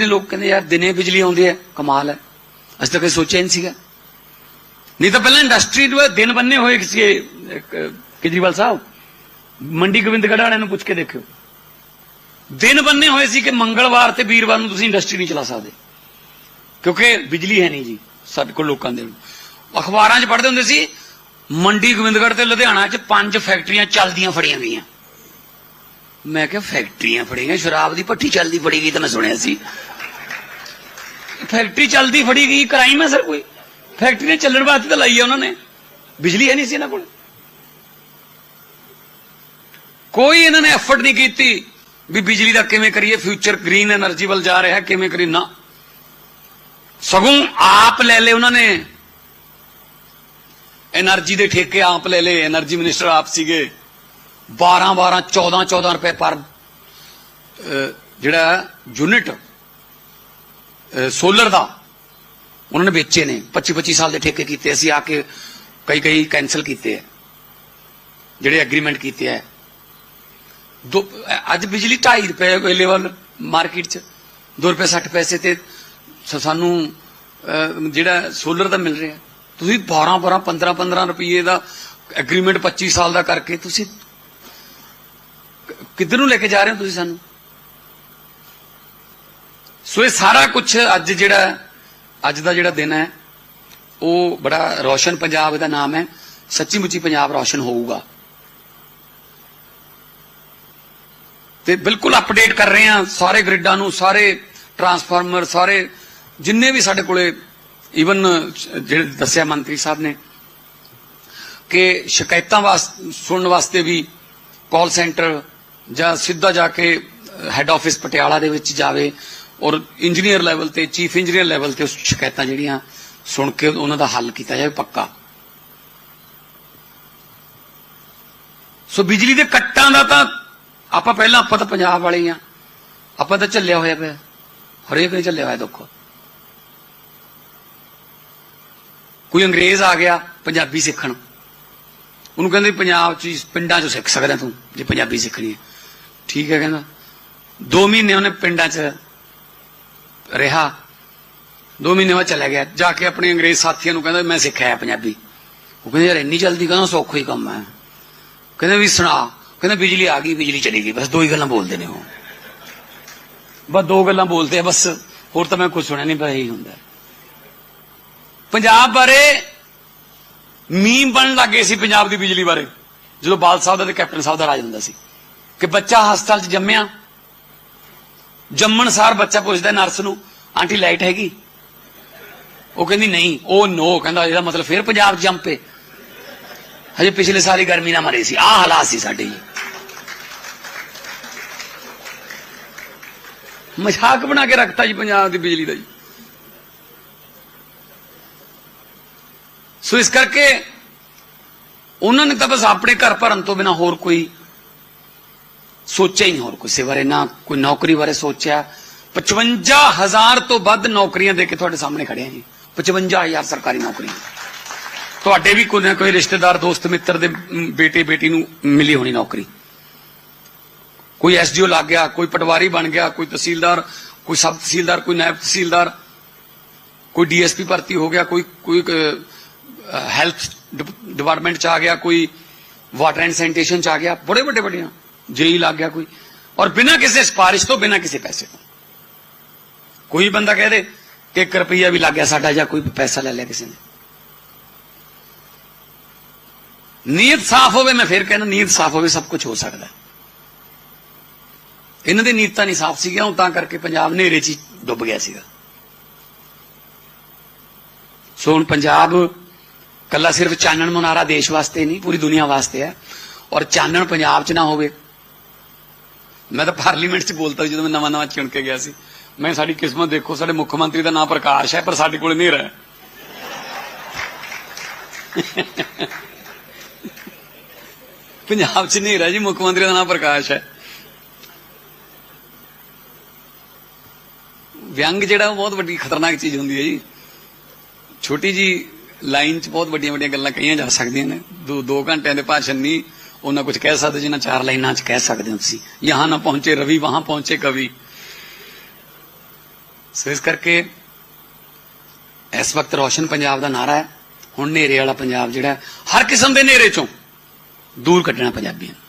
ਨੇ ਲੋਕ ਕਹਿੰਦੇ ਯਾਰ ਦਿਨੇ ਬਿਜਲੀ ਆਉਂਦੀ ਹੈ, ਕਮਾਲ ਹੈ। ਅਸੀਂ ਤਾਂ ਕਦੇ ਸੋਚਿਆ ਨਹੀਂ ਸੀਗਾ। ਨਹੀਂ ਤਾਂ ਪਹਿਲਾਂ ਇੰਡਸਟਰੀ ਦੇ ਦਿਨ ਬੰਨੇ ਹੋਏ ਸੀ ਕੇਜਰੀਵਾਲ ਸਾਹਿਬ, ਮੰਡੀ ਗੋਬਿੰਦਗੜ੍ਹ ਵਾਲਿਆਂ ਨੂੰ ਪੁੱਛ ਕੇ ਦੇਖਿਓ। ਦਿਨ ਬੰਨੇ ਹੋਏ ਸੀ ਕਿ ਮੰਗਲਵਾਰ ਤੇ ਵੀਰਵਾਰ ਨੂੰ ਤੁਸੀਂ ਇੰਡਸਟਰੀ ਨਹੀਂ ਚਲਾ ਸਕਦੇ। ਕਿਉਂਕਿ ਬਿਜਲੀ ਹੈ ਨਹੀਂ ਜੀ, ਸਾਡੇ ਕੋਲ ਲੋਕਾਂ ਦੇ। ਅਖਬਾਰਾਂ 'ਚ ਪੜ੍ਹਦੇ ਹੁੰਦੇ ਸੀ, ਮੰਡੀ ਗੋਬਿੰਦਗੜ੍ਹ ਤੇ ਲੁਧਿਆਣਾ 'ਚ ਪੰਜ ਫੈਕਟਰੀਆਂ ਚੱਲਦੀਆਂ ਫੜੀਆਂ ਗਈਆਂ। ਮੈਂ ਕਿਹਾ ਫੈਕਟਰੀਆਂ ਫੜੀਆਂ, ਸ਼ਰਾਬ ਦੀ ਪੱਠੀ ਚੱਲਦੀ ਫੜੀ ਗਈ ਤਾਂ ਮੈਂ ਸੁਣਿਆ ਸੀ। ਫੈਕਟਰੀ ਚੱਲਦੀ ਫੜੀ ਗਈ, ਕ੍ਰਾਈਮ ਹੈ ਸਰ ਕੋਈ। ਫੈਕਟਰੀ ਚੱਲਣ ਵਾਸਤੇ ਤਾਂ ਲਈ ਹੈ ਉਹਨਾਂ ਨੇ। ਬਿਜਲੀ ਹੈ ਨਹੀਂ ਸੀ ਇਹਨਾਂ ਕੋਲ। ਕੋਈ ਇਹਨਾਂ ਨੇ ਐਫਰਟ ਨਹੀਂ ਕੀਤੀ ਵੀ ਬਿਜਲੀ ਦਾ ਕਿਵੇਂ ਕਰੀਏ ਫਿਊਚਰ ਗ੍ਰੀਨ એનર્ਜੀ ਵੱਲ ਜਾ ਰਿਹਾ, ਕਿਵੇਂ ਕਰੀ ਨਾ। ਸਗੋਂ ਆਪ ਲੈ ਲਏ ਉਹਨਾਂ ਨੇ। એનર્ਜੀ ਦੇ ਠੇਕੇ ਆਪ ਲੈ ਲਏ એનર્ਜੀ ਮਿਨਿਸਟਰ ਆਪ ਸੀਗੇ। 12 12 14 14 ਰੁਪਏ ਪਰ ਜਿਹੜਾ ਯੂਨਿਟ ਸੋਲਰ ਦਾ, ਉਹਨਾਂ ਨੇ ਵੇਚੇ ਨੇ। 25 25 ਸਾਲ ਦੇ ਠੇਕੇ ਕੀਤੇ, ਅਸੀਂ ਆ ਕੇ ਕਈ ਕਈ ਕੈਨਸਲ ਕੀਤੇ ਆ ਜਿਹੜੇ ਐਗਰੀਮੈਂਟ ਕੀਤੇ ਆ ਦੋ ਅੱਜ ਬਿਜਲੀ 2.5 ਰੁਪਏ ਅਵੇਲੇਬਲ ਮਾਰਕੀਟ 'ਚ 2 ਰੁਪਏ 60 ਪੈਸੇ ਤੇ ਸਾਨੂੰ ਜਿਹੜਾ ਸੋਲਰ ਦਾ ਮਿਲ ਰਿਹਾ। ਤੁਸੀਂ 12 12 15 15 ਰੁਪਏ ਦਾ ਐਗਰੀਮੈਂਟ 25 ਸਾਲ ਦਾ ਕਰਕੇ ਤੁਸੀਂ ਕਿੱਧਰ ਨੂੰ ਲੈ ਕੇ ਜਾ ਰਹੇ ਹੋ ਤੁਸੀਂ ਸਾਨੂੰ? ਸੋ ਇਹ ਸਾਰਾ ਕੁਝ ਅੱਜ ਜਿਹੜਾ, ਅੱਜ ਦਾ ਜਿਹੜਾ ਦਿਨ ਹੈ, ਉਹ ਬੜਾ ਰੌਸ਼ਨ ਪੰਜਾਬ ਦਾ ਨਾਮ ਹੈ। ਸੱਚੀ ਮੁੱਚੀ ਪੰਜਾਬ ਰੌਸ਼ਨ ਹੋਊਗਾ। ਤੇ ਬਿਲਕੁਲ ਅਪਡੇਟ ਕਰ ਰਹੇ ਹਾਂ ਸਾਰੇ ਗ੍ਰਿਡਾਂ ਨੂੰ, ਸਾਰੇ ਟਰਾਂਸਫਾਰਮਰ ਸਾਰੇ ਜਿੰਨੇ ਵੀ ਸਾਡੇ ਕੋਲੇ ਈਵਨ ਜਿਹੜੇ ਦੱਸਿਆ ਮੰਤਰੀ ਸਾਹਿਬ ਨੇ, ਕਿ ਸ਼ਿਕਾਇਤਾਂ ਵਾਸਤੇ ਸੁਣਨ ਵਾਸਤੇ ਵੀ ਕਾਲ ਸੈਂਟਰ ਜਾਂ ਸਿੱਧਾ ਜਾ ਕੇ ਹੈੱਡ ਆਫਿਸ ਪਟਿਆਲਾ ਦੇ ਵਿੱਚ ਜਾਵੇ ਔਰ ਇੰਜੀਨੀਅਰ ਲੈਵਲ ਤੇ ਚੀਫ ਇੰਜੀਨੀਅਰ ਲੈਵਲ ਤੇ ਉਸ ਸ਼ਿਕਾਇਤਾਂ ਜਿਹੜੀਆਂ ਸੁਣ ਕੇ ਉਹਨਾਂ ਦਾ ਹੱਲ ਕੀਤਾ ਜਾਵੇ ਪੱਕਾ। ਸੋ ਬਿਜਲੀ ਦੇ ਕੱਟਾਂ ਦਾ ਤਾਂ ਆਪਾਂ ਪਹਿਲਾਂ ਆਪਾਂ ਤਾਂ ਪੰਜਾਬ ਵਾਲੇ ਹੀ ਆ। ਆਪਾਂ ਤਾਂ ਝੱਲਿਆ ਹੋਇਆ ਪਿਆ। ਹਰੇਕ ਨੇ ਝੱਲਿਆ ਹੋਇਆ, ਦੁੱਖ। ਕੋਈ ਅੰਗਰੇਜ਼ ਆ ਗਿਆ, ਪੰਜਾਬੀ ਸਿੱਖਣ। ਉਹਨੂੰ ਕਹਿੰਦੇ ਪੰਜਾਬ ਚ, ਪਿੰਡਾਂ ਚ ਸਿੱਖ ਸਕਦਾ ਤੂੰ, ਜੇ ਪੰਜਾਬੀ ਸਿੱਖਣੀ ਹੈ। ਠੀਕ ਹੈ ਕਹਿੰਦਾ। 2 ਮਹੀਨੇ ਉਹਨੇ ਪਿੰਡਾਂ ਚ ਰਿਹਾ। 2 ਮਹੀਨੇ ਬਾਅਦ ਚਲਾ ਗਿਆ। ਜਾ ਕੇ ਆਪਣੇ ਅੰਗਰੇਜ਼ ਸਾਥੀਆਂ ਨੂੰ ਕਹਿੰਦਾ, ਮੈਂ ਸਿੱਖਿਆ ਪੰਜਾਬੀ। ਉਹ ਕਹਿੰਦੇ, ਯਾਰ ਇੰਨੀ ਜਲਦੀ ਕਹਿੰਦਾ ਸੌਖਾ ਹੀ ਕੰਮ ਹੈ? ਕਹਿੰਦੇ, ਵੀ ਸੁਣਾ। ਕਹਿੰਦਾ, ਬਿਜਲੀ ਆ ਗਈ, ਬਿਜਲੀ ਚਲੀ ਗਈ। ਬਸ ਦੋ ਹੀ ਗੱਲਾਂ ਬੋਲਦੇ ਨੇ ਉਹ। ਬਸ ਦੋ ਗੱਲਾਂ ਬੋਲਦੇ ਆ, ਬਸ ਹੋਰ ਤਾਂ ਮੈਂ ਕੁਝ ਸੁਣਿਆ ਨਹੀਂ ਪਰ ਇਹੀ ਹੁੰਦਾ। ਪੰਜਾਬ ਬਾਰੇ ਮੀਮ ਬਣਨ ਲੱਗੇ ਸੀ, ਪੰਜਾਬ ਦੀ ਬਿਜਲੀ ਬਾਰੇ। ਜਦੋਂ ਬਾਲ ਸਾਹਿਬ ਦਾ ਤੇ ਕੈਪਟਨ ਸਾਹਿਬ ਦਾ ਰਾਜ ਹੁੰਦਾ ਸੀ। ਕਿ ਬੱਚਾ ਹਸਪਤਾਲ 'ਚ ਜੰਮਿਆ। ਜੰਮਣ ਸਾਰ ਬੱਚਾ ਪੁੱਛਦਾ ਨਰਸ ਨੂੰ, ਆਂਟੀ, ਲਾਈਟ ਹੈਗੀ? ਉਹ ਕਹਿੰਦੀ, ਨਹੀਂ। ਉਹ ਨੋ। ਕਹਿੰਦਾ, ਇਹਦਾ ਮਤਲਬ ਫਿਰ ਪੰਜਾਬ 'ਚ ਜੰਮ ਪਏ। ਹਜੇ ਪਿਛਲੇ ਸਾਲ ਹੀ ਗਰਮੀ ਨਾਲ ਮਰੇ ਸੀ। ਆਹ ਹਾਲਾਤ ਸੀ ਸਾਡੇ। ਜੀ ਮਜ਼ਾਕ ਬਣਾ ਕੇ ਰੱਖਤਾ ਜੀ ਪੰਜਾਬ ਦੀ ਬਿਜਲੀ ਦਾ ਜੀ। ਸੋ ਇਸ ਕਰਕੇ ਉਹਨਾਂ ਨੇ ਤਾਂ ਬਸ ਆਪਣੇ ਘਰ ਭਰਨ ਤੋਂ ਬਿਨਾ ਹੋਰ ਕੋਈ ਸੋਚਿਆ ਹੀ ਨਹੀਂ ਹੋਰ ਕਿਸੇ ਬਾਰੇ, ਨਾ ਕੋਈ ਨੌਕਰੀ ਬਾਰੇ ਸੋਚਿਆ। 55000 ਤੋਂ ਵੱਧ ਨੌਕਰੀਆਂ ਦੇ ਕੇ ਤੁਹਾਡੇ ਸਾਹਮਣੇ ਖੜੇ ਆ ਜੀ। 55000 ਸਰਕਾਰੀ ਨੌਕਰੀਆਂ ਤੁਹਾਡੇ ਵੀ ਕੋਈ ਨਾ ਕੋਈ ਰਿਸ਼ਤੇਦਾਰ, ਦੋਸਤ, ਮਿੱਤਰ ਦੇ ਬੇਟੇ, ਬੇਟੀ ਨੂੰ ਮਿਲੀ ਹੋਣੀ ਨੌਕਰੀ। ਕੋਈ ਐਸਡੀਓ ਲੱਗ ਗਿਆ, ਕੋਈ ਪਟਵਾਰੀ ਬਣ ਗਿਆ, ਕੋਈ ਤਹਿਸੀਲਦਾਰ, ਕੋਈ ਸਬ ਤਹਿਸੀਲਦਾਰ, ਕੋਈ ਨਾਇਬ ਤਹਿਸੀਲਦਾਰ, ਕੋਈ ਡੀਐਸਪੀ ਭਰਤੀ ਹੋ ਗਿਆ, ਕੋਈ ਕੋਈ ਹੈਲਥ ਡਿਪਾਰਟਮੈਂਟ ਚ ਆ ਗਿਆ, ਕੋਈ ਵਾਟਰ ਐਂਡ ਸੈਨੀਟੇਸ਼ਨ ਚ ਆ ਗਿਆ। ਬੜੇ ਵੱਡੇ ਵੱਡੀਆਂ ਜੇਈ ਲੱਗ ਗਿਆ ਕੋਈ। ਔਰ ਬਿਨਾਂ ਕਿਸੇ ਸਿਫਾਰਿਸ਼ ਤੋਂ, ਬਿਨਾਂ ਕਿਸੇ ਪੈਸੇ ਤੋਂ। ਕੋਈ ਬੰਦਾ ਕਹਿ ਦੇ ਕਿ 1 ਰੁਪਈਆ ਵੀ ਲੱਗ ਗਿਆ ਸਾਡਾ ਜਾਂ ਕੋਈ ਪੈਸਾ ਲੈ ਲਿਆ ਕਿਸੇ ਨੇ। ਨੀਅਤ ਸਾਫ਼ ਹੋਵੇ, ਮੈਂ ਫਿਰ ਕਹਿੰਦਾ ਨੀਅਤ ਸਾਫ਼ ਹੋਵੇ, ਸਭ ਕੁਝ ਹੋ ਸਕਦਾ ਇਹਨਾਂ ਦੀ ਨੀਤਾਂ ਨਹੀਂ ਸਾਫ਼ ਸੀਗੀਆਂ ਉਹ ਤਾਂ ਕਰਕੇ ਪੰਜਾਬ ਹਨੇਰੇ 'ਚ ਹੀ ਡੁੱਬ ਗਿਆ ਸੀਗਾ। ਸੋ ਹੁਣ ਪੰਜਾਬ ਕੱਲਾ ਸਿਰਫ ਚਾਨਣ ਮਨਾਰਾ ਦੇਸ਼ ਵਾਸਤੇ ਨਹੀਂ, ਪੂਰੀ ਦੁਨੀਆ ਵਾਸਤੇ ਹੈ। ਔਰ ਚਾਨਣ ਪੰਜਾਬ 'ਚ ਨਾ ਹੋਵੇ। ਮੈਂ ਤਾਂ ਪਾਰਲੀਮੈਂਟ 'ਚ ਬੋਲਤਾ ਸੀ ਜਦੋਂ ਮੈਂ ਨਵਾਂ ਨਵਾਂ ਚੁਣ ਕੇ ਗਿਆ ਸੀ। ਮੈਂ ਸਾਡੀ ਕਿਸਮਤ ਦੇਖੋ, ਸਾਡੇ ਮੁੱਖ ਮੰਤਰੀ ਦਾ ਨਾਮ ਪ੍ਰਕਾਸ਼ ਹੈ, ਪਰ ਸਾਡੇ ਕੋਲ ਹਨੇਰਾ ਹੈ ਪੰਜਾਬ 'ਚ ਹਨੇਰਾ ਜੀ, ਮੁੱਖ ਮੰਤਰੀ ਦਾ ਨਾਮ ਪ੍ਰਕਾਸ਼ ਹੈ। ਵਿਅੰਗ ਜਿਹੜਾ, ਉਹ ਬਹੁਤ ਵੱਡੀ ਖਤਰਨਾਕ ਚੀਜ਼ ਹੁੰਦੀ ਹੈ ਜੀ। ਛੋਟੀ ਜੀ ਲਾਈਨ 'ਚ ਬਹੁਤ ਵੱਡੀਆਂ ਵੱਡੀਆਂ ਗੱਲਾਂ ਕਹੀਆਂ ਜਾ ਸਕਦੀਆਂ ਨੇ। ਦੋ ਦੋ ਘੰਟਿਆਂ ਦੇ ਭਾਸ਼ਣ ਨਹੀਂ ਉਹਨਾਂ ਕੁਝ ਕਹਿ ਸਕਦੇ ਜਿੰਨਾ ਚਾਰ ਲਾਈਨਾਂ 'ਚ ਕਹਿ ਸਕਦੇ ਹੋ ਤੁਸੀਂ। ਯਹਾਂ ਨਾ ਪਹੁੰਚੇ ਰਵੀ, ਵਹਾਂ ਪਹੁੰਚੇ ਕਵੀ। ਸੋ ਇਸ ਕਰਕੇ ਇਸ ਵਕਤ ਰੋਸ਼ਨ ਪੰਜਾਬ ਦਾ ਨਾਰਾ ਹੈ। ਹੁਣ ਹਨੇਰੇ ਵਾਲਾ ਪੰਜਾਬ ਜਿਹੜਾ ਹਰ ਕਿਸਮ ਦੇ ਹਨੇਰੇ ਚੋਂ ਦੂਰ ਕੱਢਣਾ ਪੰਜਾਬੀਆਂ ਨੂੰ।